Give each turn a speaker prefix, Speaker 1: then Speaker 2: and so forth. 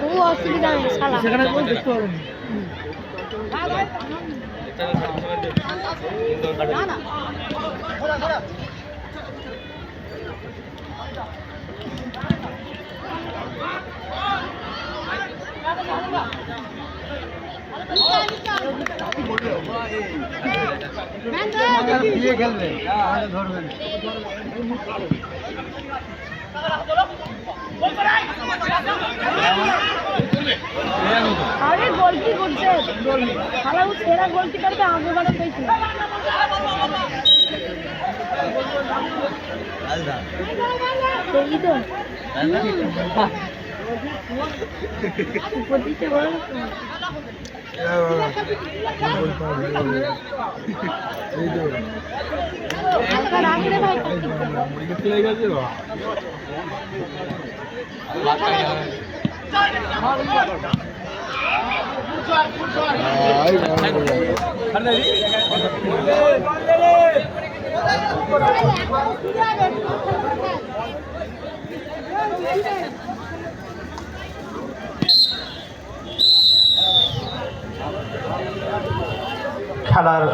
Speaker 1: ও অসুবিধা নেই
Speaker 2: কোনো ধরবেন
Speaker 1: কি করছে শালা ও সেরা গোলকিপার তো আগে বারে পেয়েছে ভাই
Speaker 3: খেলার